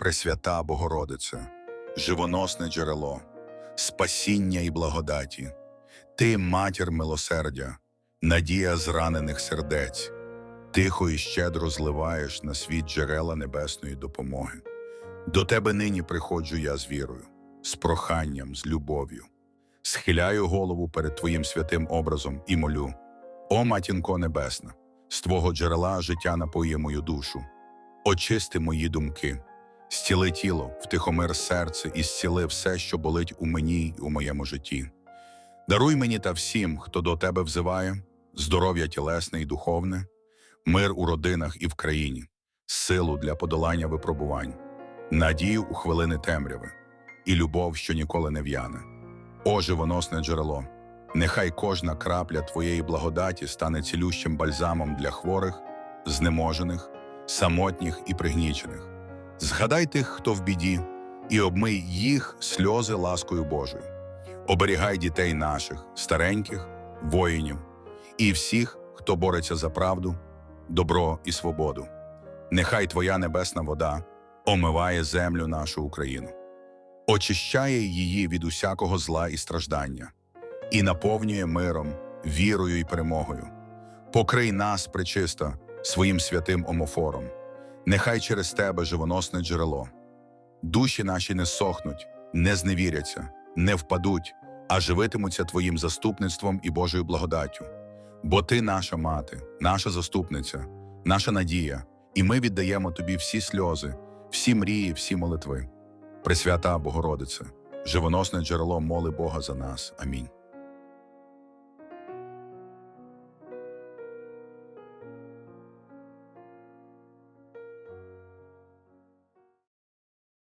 Пресвята Богородице, живоносне джерело, спасіння і благодаті, ти матір милосердя, надія зранених сердець, тихо і щедро зливаєш на світ джерела небесної допомоги. До тебе нині приходжу я з вірою, з проханням, з любов'ю. Схиляю голову перед Твоїм святим образом і молю. О, матінко небесна, з Твого джерела життя напоє мою душу. Очисти мої думки, зціли тіло, втихомир серце і зціли все, що болить у мені й у моєму житті. Даруй мені та всім, хто до тебе взиває, здоров'я тілесне і духовне, мир у родинах і в країні, силу для подолання випробувань, надію у хвилини темряви і любов, що ніколи не в'яне. О, живоносне джерело, нехай кожна крапля Твоєї благодаті стане цілющим бальзамом для хворих, знеможених, самотніх і пригнічених. Згадай тих, хто в біді, і обмий їх сльози ласкою Божою. Оберігай дітей наших, стареньких, воїнів і всіх, хто бореться за правду, добро і свободу. Нехай Твоя небесна вода омиває землю нашу Україну, очищає її від усякого зла і страждання, і наповнює миром, вірою і перемогою. Покрий нас, пречисто, своїм святим омофором. Нехай через тебе живоносне джерело. Душі наші не сохнуть, не зневіряться, не впадуть, а живитимуться Твоїм заступництвом і Божою благодаттю. Бо Ти наша мати, наша заступниця, наша надія, і ми віддаємо Тобі всі сльози, всі мрії, всі молитви. Пресвята Богородице, живоносне джерело моли Бога за нас. Амінь.